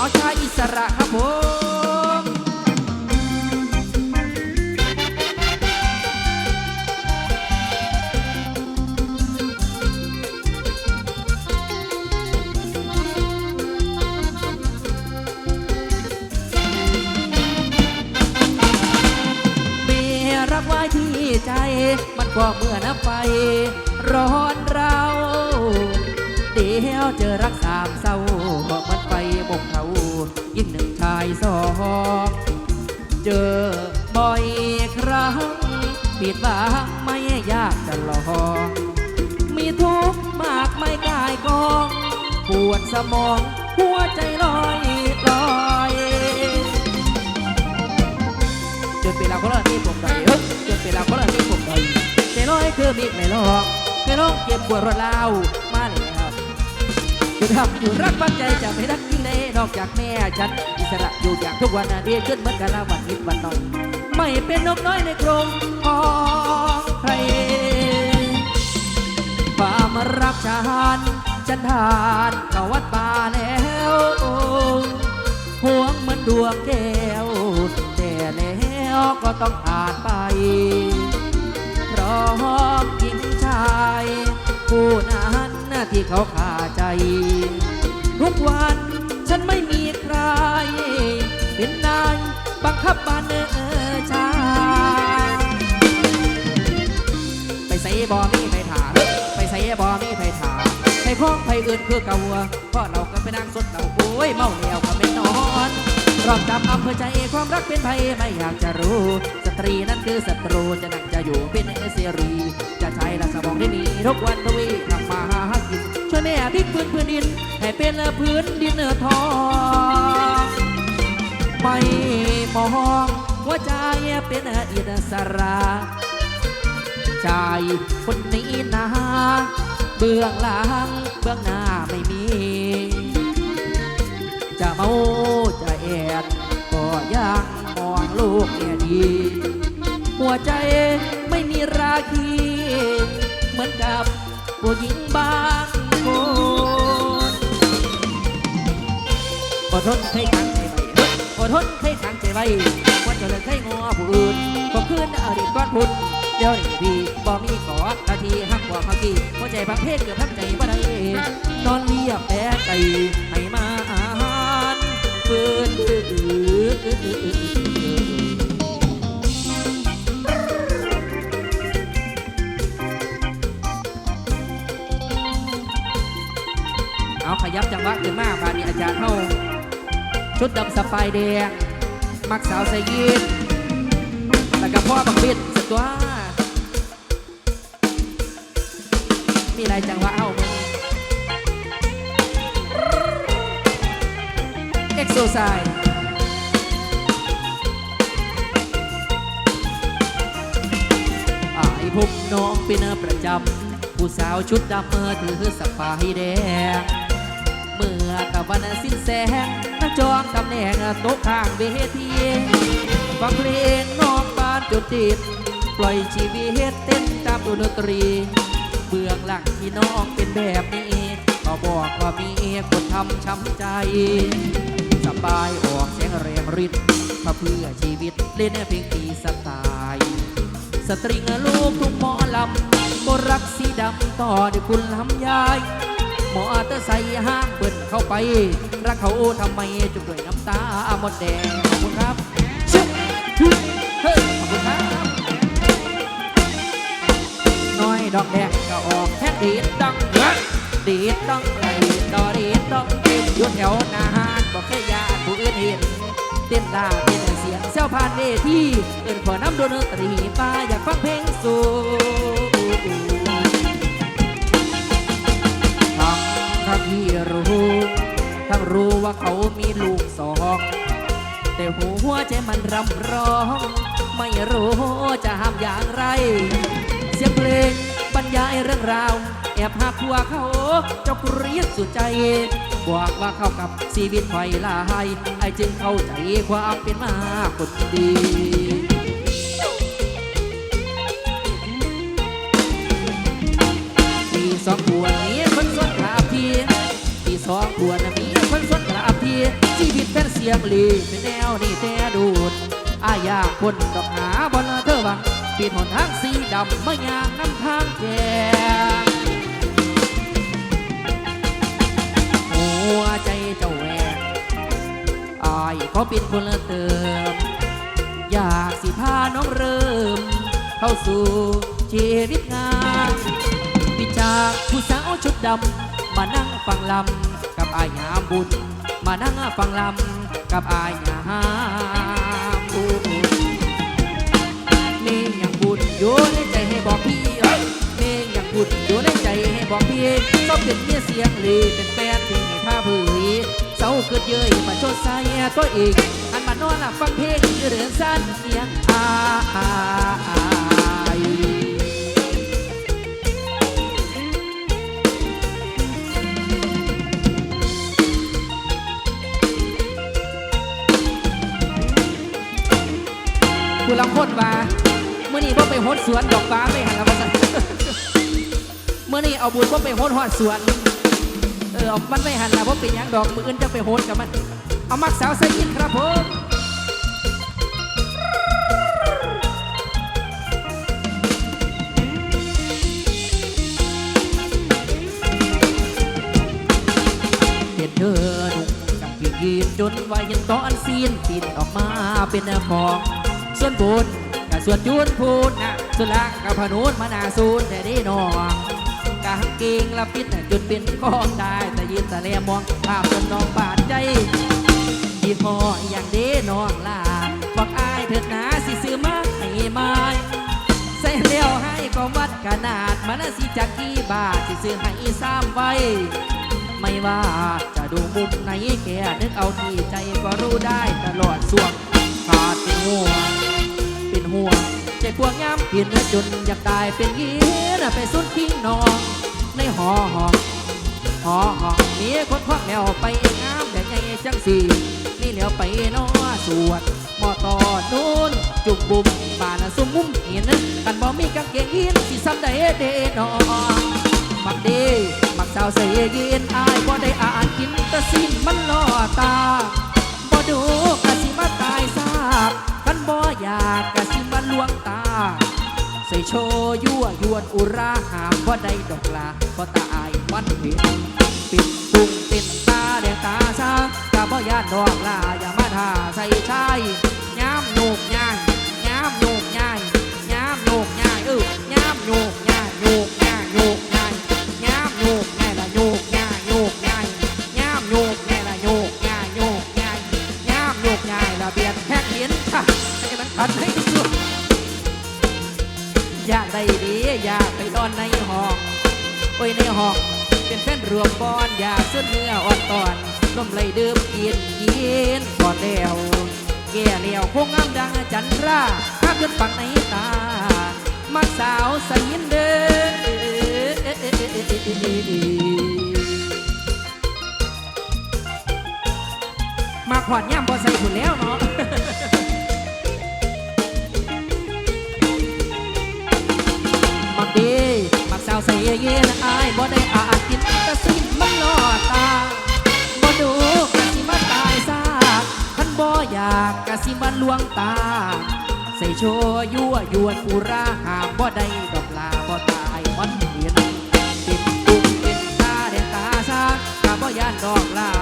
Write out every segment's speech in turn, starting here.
เอาชายอิสระครับผมเมียรักไว้ที่ใจ มันก็เมื่อน้ำไฟร้อนเรา เดี๋ยวเจอรักสามเศร้า ไปบกเขายิ่งหนึ่งชายสองเจอบ่อยครั้งผิดหวังไม่ยากจะหลองมีทุกข์มากไม่กายกองปวดสมอง หัวใจลอยลอยจนเป็นเราคนละที่ผมใดเฮ้ยจนเป็นเราคนละที่ผมใดใจลอยคือมีไม่ลอกเคยลองเก็บปวดรถเล่า อยู่ทำอยู่รักปัจใจจะไม่รักยิ่งใดนอกจากแม่ฉันอิสระอยู่อย่างทุกวันนาดีขึ้นเหมือนกันละวันนิดวันหน่อยไม่เป็นนกน้อยในกรงของใครความรักฉันฉันทานเขาวัดป่าแล้วห่วงเหมือนดวงแก้วแต่แล้วก็ต้องผ่านไปเพราะหญิงชาย ผู้นั้นน่ะที่เขาขา ทุกวันฉันไม่มีใคร เป็นนายบังคับบานเออชา ไปใส่บ่มีไปถามไปใส่บ่มีไปถามใส่ของไปอื่นคือเก่าเพราะเราก็ไปนั่งสดเราโอ้ยเมาแล้วก็ไม่นอนรอบจำอำเภอใจความรักเป็นภัยไม่อยากจะรู้ สตรีนั้นคือศัตรูจะนั่งจะอยู่เป็นเอเสรี จะใช้ละสมองได้มีทุกวันทวี ช่วยแม่พลิกพื้นพื้นดิน ให้เป็นพื้นดินเนื้อทองไม่มองหัวใจเป็นอิสระชายคนนี้นะเบื้องหลังเบื้องหน้าไม่มี จะเมาจะแอดก็ยังมองลูกเนี่ยดี หัวใจไม่มีราคี เหมือนกับผู้หญิงบาง นอดทนให้ขังใจไว้อดทนให้ขังใจไว้ว่าจะเลิกให้งอผู้อื่นผมคืนอดีตก้อนพุนเดี๋ยวนี้พี่บ่มีขอนาทีหักกว่าเมื่อกี้หัวใจพังเพศเกือบพังใจบ่ได้นอนเรียบแพ้ไก่ให้มาอาหารฟืนอื้อ ชุดดำสไปแดง มักสาวใส่ยีนแล้วก็พ่อบักบิดสตัว มีอะไรจังวะเอ้าเอ็กโซไซอายพบน้องเป็นประจำ ผู้สาวชุดดำเมื่อถือสปายแดง เมื่อตะวันสิ้นแสง จองตำแหน่งโต๊ะข้างเวทีฟังเพลงน้องบ้านจุดติดปล่อยชีวิตเต้นตามดนตรี เบื้องหลังที่น้องเป็นแบบนี้ก็บอกว่ามีคนทำช้ำใจ สบายออกเสียงแรงริดมาเพื่อชีวิตเล่นเพลงตีสไตล์สตริงลูกทุ่งหมอลำบรักสีดำต่อด้วยคุณลำยายหมอเตอร์ใส่ห้างเบิ่น เข้าไป รักเขาทำไมจุกด้วยน้ำตาหมดแดงขอบคุณครับชึบชึบเฮ้ยขอบคุณครับน้อยดอกแดงก็ออกแค่ดีดดังดีดดังไหลดอดีดดังเต้นอยู่แถวหน้าหานบอกเคยยาผู้อื่นเห็นเต้นตาเต้นเสียงเซลผ่านเวทีเอินขอน้ำดนตรีป้าอยากฟังเพลงสูทั้งทั้งที่รู้ ว่าเขามีลูกสอง แต่หัวใจมันรำร้อง ไม่รู้จะห้ามอย่างไร เสียงเพลงบรรยายเรื่องราว แอบหักหัวเขาเจ้ากรีดสุดใจบอกว่าเข้ากับชีวิตไฟลายไอจึงเข้าใจความเป็นมาคนดีปีสองขวดมีคนสวนกราบทีปีสองขวดนสวนกราบที ชีวิตเป็นเสียงลีเป็นแนวนี่แต่ดูดอายาคนดอกหาบนเธอวังปีนหนทางสีดำมื่ยางน้ำทางแกงหัวใจเจ้าแหวกอายเขาเป็นคนละเติม อยากสิพาน้องเริ่ม เข้าสู่ชีวิตงานปิจากผู้สาวชุดดำ มานั่งฟังลำกับอายยามบุญ มานั่งฟังลำกับอายยามบุญมีอย่างบุญอยู่ในใจให้บอกพี่เอ้ยมีอย่างบุญอยู่ในใจให้บอกพี่ก็เป็นเมียเสียงหรือเป็นแฟนที่มีผ้าผืยเศร้าเกิดเย้ยมาโชดใส่ตัวเองอันมานอนหลับฟังเพลงเรือนสั้นเสียงอา คนว่าเมื่อนี้พ่ไปโหดสวนดอกฟ้าไม่หันแล้วมันเมื่อนี้เอาบุญพ่ไปโหดหอดสวนเออมันไม่หันแล้วพ่เป็นยังดอกมืออื่นจะไปโหดกับมัน เอามักสาวใส่ยินครับผมเห็นเธอหนุ่งกับพี่ยีนจนว่าเห็นตอนซีนปินออกมาเป็นของ ส่วนบุญกับส่วนยุนพูดนะส่วนล่างกับพนุนมานาสูนแต่ด้นองกางเกงละปิดน่ะจนเป็นกองได้แต่ยืนแต่แลมองภาพจนน้องบาดใจยีพออย่างเด้น้องลาบอกอายเถิดหนาสิซื้อมาให้ม้ใส่เลี้ยวให้ก็วัดขนาดมันนะสิจากกี่บาทสิซื้อให้ซ้ำไว้ ไม่ว่าจะดูมุมไหนแกนึกเอาที่ใจก็รู้ได้ตลอดส่วงขาดห่ว ห่วใจพวงย้ำกินจนอยากตายเป็นยีนไปสุดทิ้งนองในหอหอหอหอมีคนควักแล้วไปงามแต่ใหญ่จังสีนี่แล้วไปนอสวดมอต่อนู้นจุกบุมบานสุมมุมเห็นกันบ่มีกางเกงยีนสิซ้ำได้เดนอมักดีมักสาวเสียยินอายบ่ได้อ่านกินแต่สิ้นมันล่อตาบ่ดูกะสิมาตายซาก บ่อยากกะสิมาลวงตา ใส่โชยั่วยวนอุราหามบ่ได้ดอกลาเพราะตาอายมันเห็นปิดปุงปิดตาแดงตาซากะบ่ยานดอกลาอย่ามาท่าใส่ชายย้ำโยกย่าง อ้ยในห้องเป็นแฟนรวมบอนอยากสุดเนื้ออ่อนตอนลมไหลดื่มกินกินก่อนแล้วแก่แล้วคงงามดังจันทราข้ามยนปังในตา มาสาวใสยินเด้อมาขวานย่ำบ่ใส่ผุนแล้วเนาะ ใจเย็นอายบ่ได้อาจกินแต่สิ้นมันล่อตาบ่ดูกะสิมาตายซากคันบ่อยากกะสิมาลวงตา ใส่โชยั่วยวนอุราหามบ่ได้ดอกลาบ่ตายมันเห็นติดตุ่มเป็นตาแดงตาซาข้าบ่ยานดอกลา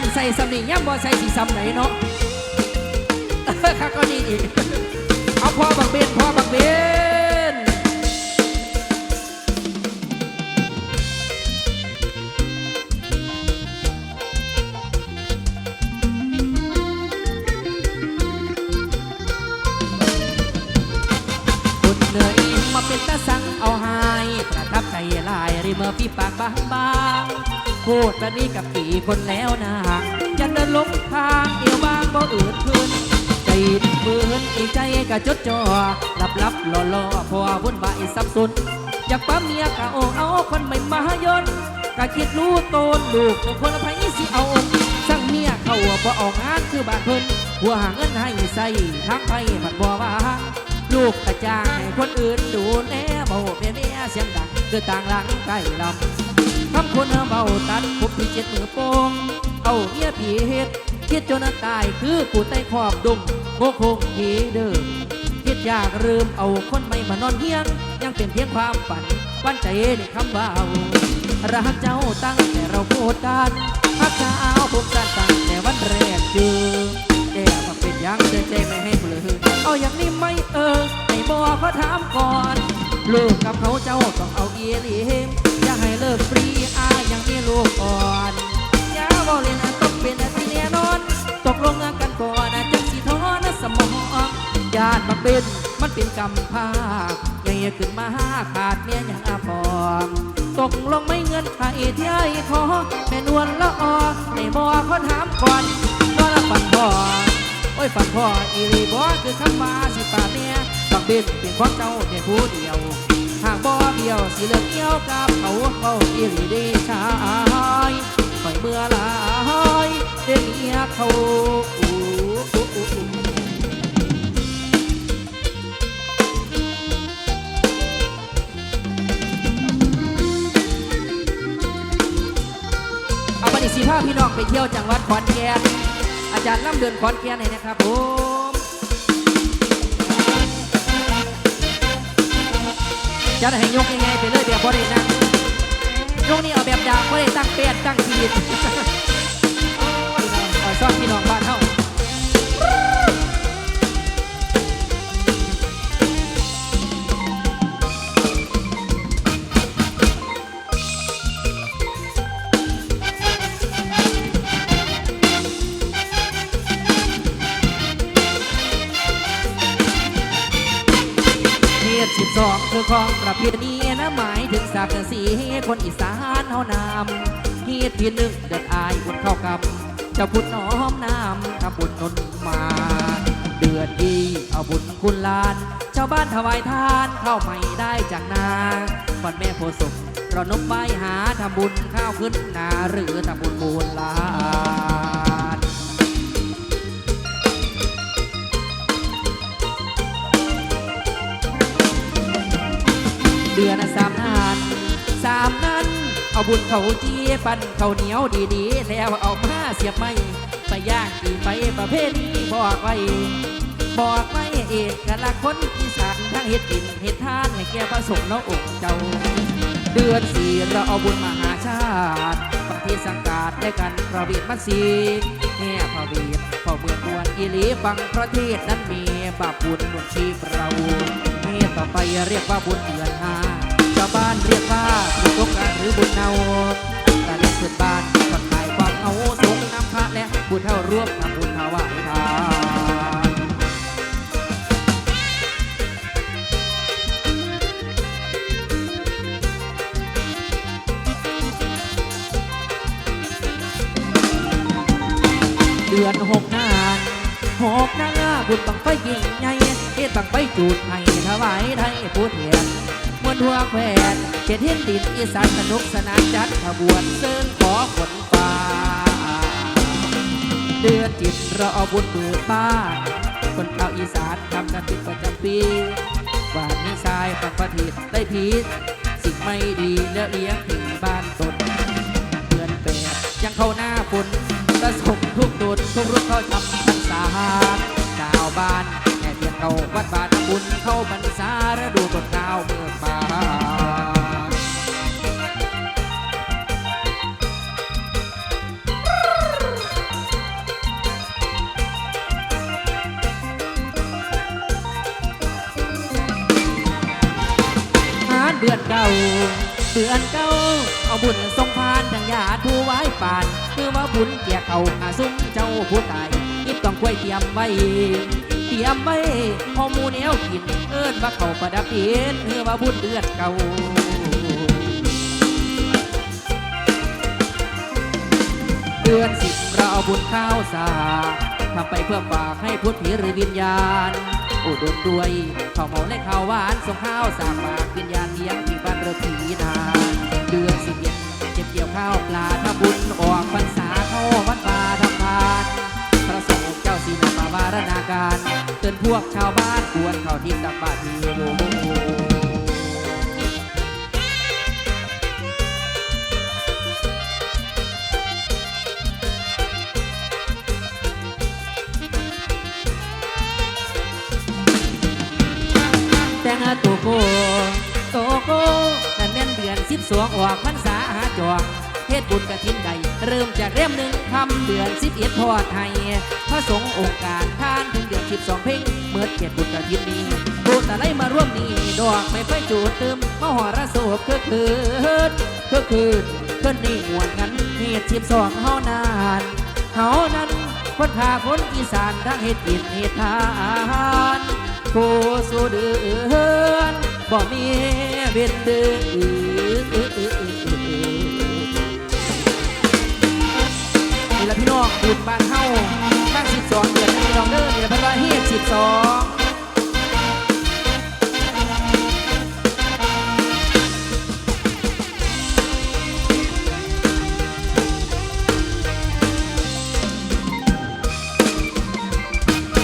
ย่ำใส่สำนีย่ำบ่ใส่สีสำไหนเนาะข้าก็ดีอีก เอาพ่อบังเบนพ่อบังเบนบุญเหนื่อยมาเป็นตาสังเอาหายประทับใจลายริเมอร์พี่ปากบางบาง พูดแบบนี้กับกี่คนแล้วนะยันเดินลงทางเอวบางบ่อืดขึ้นใจปืนอีกใจก็จดจ่อหลับลับๆล่อล่อพอวุ่นวายสับสนอยากปั๊มเมียกะโอเอาคนใหม่มายนกะคิดรู้โตนลูกของคนไผสิเอาสั่งเมียเข้าบ่ออกงานคือบานเพิ่นหัวหาเงินให้ใส่ทางไผผัดบ่ว่าลูกกระจ้างให้คนอื่นดูแลบ่แม่เมียเสียงดังคือต่างหลังใกล้ลำ คำคนเบาตัดพบที่เจ็ดมือโป้งเอาเมียผีเฮ็ดคิดจนตายคือผู้ใต้ขอบดุงโคคงผีเดิมคิดอยากลืมเอาคนใหม่มานอนเฮียง ยังเป็นเพียงความฝันวันใจในคำว่าเอารักเจ้าตั้งแต่เราพูดกันพักเจ้าผมสั้นตั้งแต่วันแรกเจอแก้มาเป็นยังเดินใจไม่ให้เปลือเอาอย่างนี้ไม่เออให้บอกเขาถามก่อนเลิกกับเขาเจ้าต้องเอาเอียรีเฮมอย่าให้เลิกฟรี ลูกอ่อนอย่าบอกเลยนะต้องเป็นที่แน่นอน ตกลงกันก่อนนะจังสีท้อนสมองญาติบักเป็นมันเป็นกรรมภาคใหญ่ขึ้นมาขาดเมียอย่างอาพองตกลงไม่เงินไขที่ไอ้ขอแม่นวลละออในบ่เขาถามก่อนก็ละฝันพ่อโอ้ยฝันพ่ออีรีบ่คือคำว่าสิป่าเมียบักเป็นเป็นของเจ้าแต่ผู้เดียว หากบ่เดียวสิเลิกเกี่ยวกับเขาเขาอีรีได้ชายปล่อยเมื่อลายเดี๋ยวเมียเขาเอาไปฏิสีภาพี่น้องไปเที่ยวจังหวัดขอนแก่นอาจารย์ล่ำเดินขอนแก่นเลยนะครับผม จะให้ยกยังไงไปเลยแบบบริเนะยกนี่เอาแบบดาวบริตั้งเปียตั้งทีดขอซ่อนพี่น้องบ้าน สิบสองคือของประเพณีนะหมายถึงสักดิ์ศรีคนอีสานเฮานำเฮ็ดที่หนึ่งเดือดอายบุญเข้ากับเจ้าพุทธน้อมนำทำบุญนนมา เดือนดีเอาบุญคุณลาน ชาวบ้านถวายทานเข้าไม่ได้จากนาวันแม่โพธิ์เรานกไม้หาทำบุญข้าวขึ้นนาหรือทำบุญบูญลา เดือนสามนานสามนั้น เอาบุญเขาจีปั้นเขาเหนียวดีๆ แล้วเอามาเสียบไม่ไปย่างกี่ไปประเภทนี้บอกไว้ บอกไว้เอกลักษณ์คนอีสานทั้งเฮ็ดกินเฮ็ดทานให้แก่พระสงฆ์เนาะอกเจ้า เดือนสี่เราเอาบุญมหาชาติบางทีสังกาดได้กันพระเบียดมัดสีแห่พระเบียดพอเมืองมวลอีลีฟังประเทศนั้นมีบาปบุญบนชีพเรา ต่อไปเรียกว่าบุญเดือนห้าชาวบ้านเรียกว่าบุญตกหรือบุญเนาแต่เด็กเกิดบ้านก็ขายความเอาสงน้ำพระและบุญเท่าร่วมทำบุญถวายทานเดือนหกนานหกนางาบุญบังไฟยิ่งใหญ่ เฮ็ดบังไฟจูดให้ถวายไทยผู้เทียนมวนทั่วแควนเขตเห็นดินอีสานสนุกสนานจัดขบวนเซินขอฝนฟ้า เดือนจิตเราเอาบุญมือป้า คนเผ่าอีสานทำกันเป็นประจำปีบ้านนี้ทรายปักประทิดได้พีชสิ่งไม่ดีแล้วเลี้ยงถึงบ้านตนเดือนแปดยังเข้าหน้าฝนประสบทุกโดนทุกรุกเข้าจำพรรษาชาวบ้าน เข้าวัดบาทำบุญเข้าพรรษาฤดูต้นข้าวเมื่อมาหาเดือนเก่าเดือนเก่าเอาบุญทรงพานดังยาทูไว้ป่านคือว่าบุญเกี่ยเขาอาซุ้มเจ้าผู้ตายอิบต้องควยเตรียมไว้ รียมไว้ข้อมูลแนวกิน เอิ้นว่าเขาประดับเดินเพื่อว่าบุญเดือดเก่าเดือนสิบเราเอาบุญข้าวสาทำไปเพื่อฝากให้พุทธผีหรือวิญญาณอุดมด้วยข้าวเหมาและข้าวหวานส่งข้าวสากฝากวิญญาณเลี้ยงที่บ้านเรือผีนาเดือนสิบเอ็ดเจ็บเกี่ยวข้าวปลาทำบุญออกพรรษาเข้าวัดป่าทำทาน จ้าสีนามาวารณาการเตือนพวกชาวบ้านควรเข้าทิศตักบาตรทีโอ้โหแต่งตัวโกโตโกนั่นแม่นเดือนสิบสองออกพรรษาหาจอก เทศบุญกระทินใด เริ่มจากเริ่มหนึ่งทำเดือนสิบเอ็ดทอดให้พระสงฆ์องค์การทานถึงเดือนสิบสองเพ่งเมื่อเทศบุญกระทินนี้บูตะไลมาร่วมนี้ดอกไม่ค่อยจูดเติมมหรสพคือคืนคือคืนเพิ่นนี่หวนกันเหตุสิบสองเฮานานเฮานั้นคนพาคนอีสานทั้งเหตุกินเหตุทานผู้สู้เดือนบ่มีเวทเดือน น้องบุญบ้านเฮาตั้งสิบสองเดือนนะพี่น้องเด้อนี่ละเพันว่าเฮียสิบสอง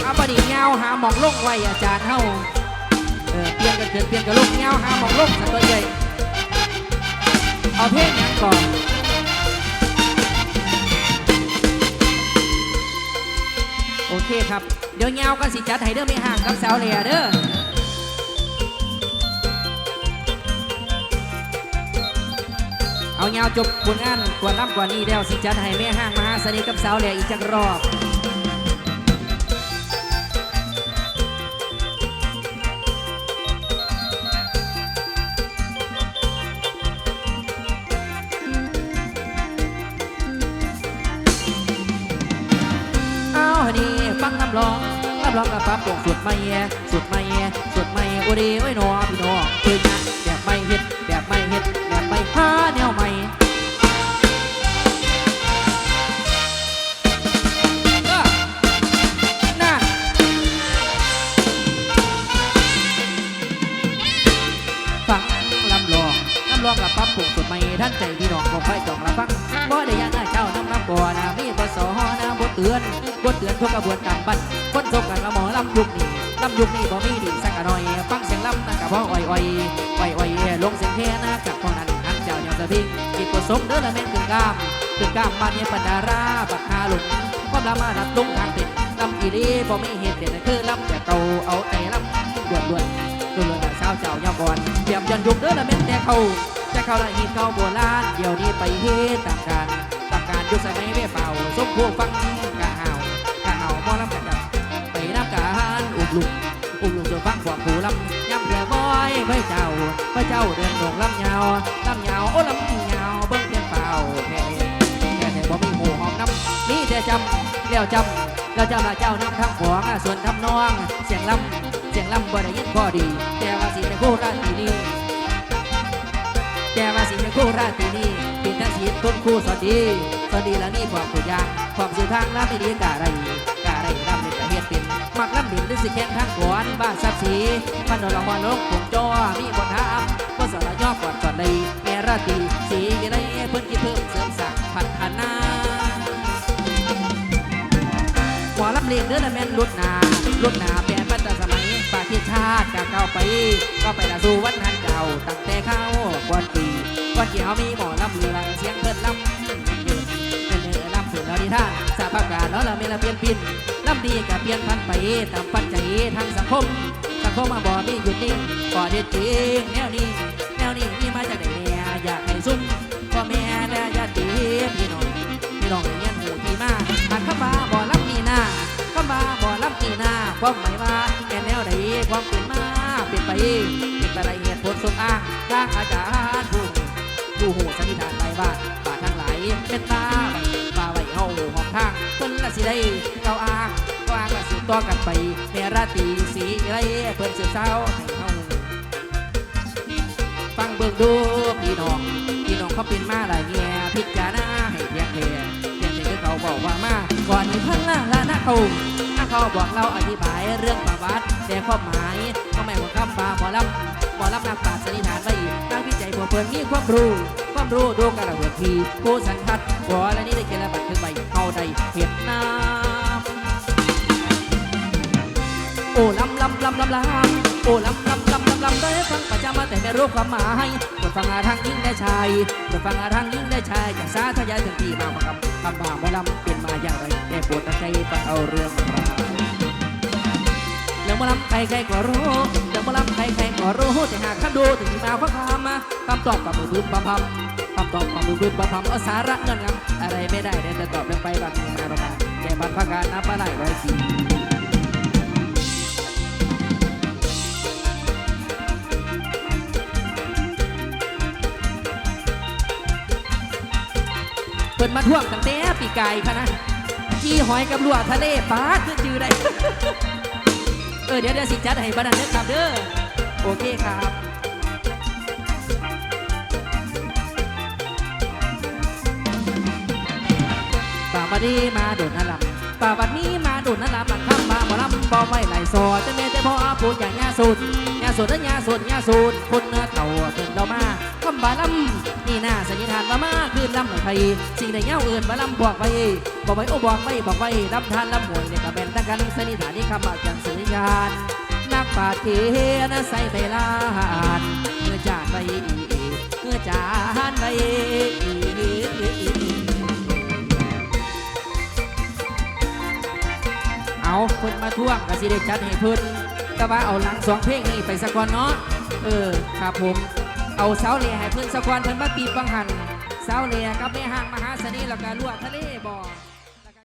เอาปดิเงาหาหมองลงไว้อาจารย์เฮาเออเปลี่ยนกันเกิดเปลี่ยนกันลงเงาหาหมองลงสักตัวใหญ่เอาเพลงหยังก่อน โอเคครับ เดี๋ยวเงากันสิจัดให้เด้อไม่ห่างกับสาวเหลียเด้อเอาเงาจบผลงานกวนรับกว่านี้แล้วสิจัดให้แม่ห้างมหาเสน่ห์กับสาวเหลียอีกจักรอบ ร้องคำร้องกับปั๊บปกสุดไม่แย่สุดไม่แย่สุดไม่โอดีโอ้ยหนอพี่น้องเอ้ยนะแบบไม่เฮ็ดแบบไม่เฮ็ดแบบไม่หาแนวใหม่เออน่ะฟังลำลองลำลองกับปั๊บปกสุดไม่ท่านใจพี่น้องก็ไฟจองรับฟังบ่ได้ยันได้เจ้านำนำนะมีบ่อนะ เตือนบทเตือนทุกกระบวนการบันคนส่งกันมาหมอลำยุคนี้ลำยุคนี้บ่มีดีสักหน่อยฟังเสียงลำนั่นกับพ่ออ่อยอ่อยอ่อยอ่อยลงเสียงแค่นะกับพ่อนั้นอันเจ้าอย่างสะพิงอีกผสมเด้อละแม่นขึ้นกล้ามขึ้นกล้ามบ้านเนี่ยปันดาราบักฮาหลงความลำมาดัดลงทางติดลำอีรีบ่มีเหตุเด็ดคือลำแต่เก่าเอาแต่ลำด่วนด่วนด่วนด่วนสาวเจ้ายามก่อนเตรียมยันยุคเด้อละแม่นแต่เขาจะเข้าละหินเก่าโบราณเดี๋ยวนี้ไปเฮ็ดตามการตาม การยุคสมัยเว่เป่าสมพวกฟังกะหาวกะเอาหมอลำกันกันไปน้ำกะฮานอุบลุกอุบลุกส่วนฟังพวกผู้ลำย้ำเรือบอยไว้เจ้าไว้เจ้าเดินดงลำยาวลำยาวโอ้ลำยาวเบิ้งเพียงเป่าแค่แค่แต่บ่มีหมู่หอมน้ำมีแต่จำแล้วจำแล้วจำละเจ้าน้ำทั้งของส่วนทำนอง เสียงลำเสียงลำบ่ได้ยินพอดี แต่ว่าสิเป็นคู่ราตรีนี้ แต่ว่าสิเป็นคู่ราตรีนี้ป็นทั้งชีวิตต้นคู่สวัสดีสวัสดีแล้วนี่ความตัวอย่างความสื่อทางรับไม่ดีกะไรกะไรรับเล่นกะเฮ็ดเป็นมักรับดินหรือสิแข่งทางก่อนบ้านทรัพย์สีพันดอกละครลงผมจอมีบนทามก็สารย่อกอดกอดเลยแม่ราตรีสีวิไลเพิ่นคิดเพิ่มเสริมสักพัฒนาหมอลำเลียงเนื้อละแม่นลุดนาลุดนาแปลนปัตตสมัยปาทิชาติกาเก่าไป ก็ไปละสู่วันนั้น ตั้งแต่เข้าก่อนปีก่อนเกี่ยวมีหมอลำเลืองเสียงเพิ่นลำเป็นเนื้อลำฝืนแล้วดีท่าสาภาพการแล้วละเมละเปลี่ยนปินลำดีกับเปลี่ยนพันไปตามปัจจัยทางสังคม สังคมมาบ่มีหยุดนิ่งก่อเด็ดจริงแนวนี้ แนวนี้มีมาจากไหนแม่อยากให้ซุ่มพ่อแม่และญาติพี่น้องพี่น้องเรียนหูที่มาหากข้ามาบ่รับนี่นาข้ามาบ่รับนี่นาความหมายว่าแกแนวใดความเป็นมาเป็นไปเป็นไปไรเหตุผล สมอ้างทางอาจารย์ผู้ผู้หูสันนิษฐานไปว่าป่าทั้งหลายเป็นตาป่าไว้เฮาหอมทางเพิ่นละสิได้เก้าอ้างเก้าวางละสืบต่อกันไปแม่ราตรีสีไรเพิ่นสืบเศร้าให้เฮาฟังเบิ่งดูพี่น้องพี่น้องเขาเป็นมาหลายแง่พิจารณาให้เพียงแค่เพียงแต่คือเขาบอกว่ามาก่อนที่พันละละนะเขาเขาบอกเราอธิบายเรื่องประวัติแต่ความหมายเขาไม่หัวคำฟ้าหมอลำ อลำนักปราชญ์สันนิษฐานไว้ตั้งวิจัยพวเพิ่นมีความรู้ ความรู้ดูกระเบิดทีผู้สันทัดวอและนี่ได้เขียนและบันทึกไว้เขาได้เห็นน้ำโอ้ลำลำลำลำลำโอ้ลำลำลำลำลำได้ฟังประจำมาแต่ไม่รู้ความหมายกดฟังอาทางยิ่งได้ชายกดฟังอาทางยิ่งได้ชายจากสาธยายถึงที่มาประคำคำบ่าไม่ลำเป็นมาอย่างไรแต่ปวดตั้งใจฟังเอาเรื่องราวเรื่องมาลำใครใครก็รู้ มาลำใครใครก็รู้แต่หากคำดูถึงทีมาของคำมาคำตอบกับมือบึ้มปั๊มปัมคำตอบกับมือบึ้มปั๊มปั๊มเอาสาระเงินงำอะไรไม่ได้เดี๋ยวจะตอบเรื่องไปบางงานเรามาแก่บัตรพักการนับมาหลายร้อยปีเปิดมาท่วงตั้งแต่ปีกายพะนะจี้หอยกับลวกทะเลปลาคือจือได้ เออเดี๋ยวเดี๋ยวสิจัดให้บ้านนั้นเด้อครับเด้อโอเคครับป่าวันนี้มาโดดนั่นลำป่าวันนี้มาโดดนั่นลำมันข้ามมาหมอลำบอไม่ไหลซอจะเมแต่พออาพูดอย่างยาสูตรยาสูตรและยาสูตรยาสูตรคนเนื้อเต่าเพิ่นเรามา คำบาลำนี่หน้าสัญญาณว่ามาคือลำหน่อยไทยสิ่งใดเงาเอื่นบาลำบอกไว้บอกไว้โอ้บอกไว้บอกไว้ลำทานลำหวยเนี่ยก็เป็นตั้งกันสันนิษฐานนี่คำมาจากสัญญาณนักปาเทนะใส่ไปลานเมื่อจานไปเมื่อจานไปเอาเพิ่นมาท่วงก็สิได้จัดให้เพิ่นแต่ว่าเอาหลังสองเพลงนี้ไปสักก่อนเนาะเออครับผม เอาเสาเหลให้เพื่อนสะกก่อนเพื่อนมาปีบบังหันเสาเหลกับแม่ห้างมหาเสน่ห์แล้วก็ลวดทะเลบ่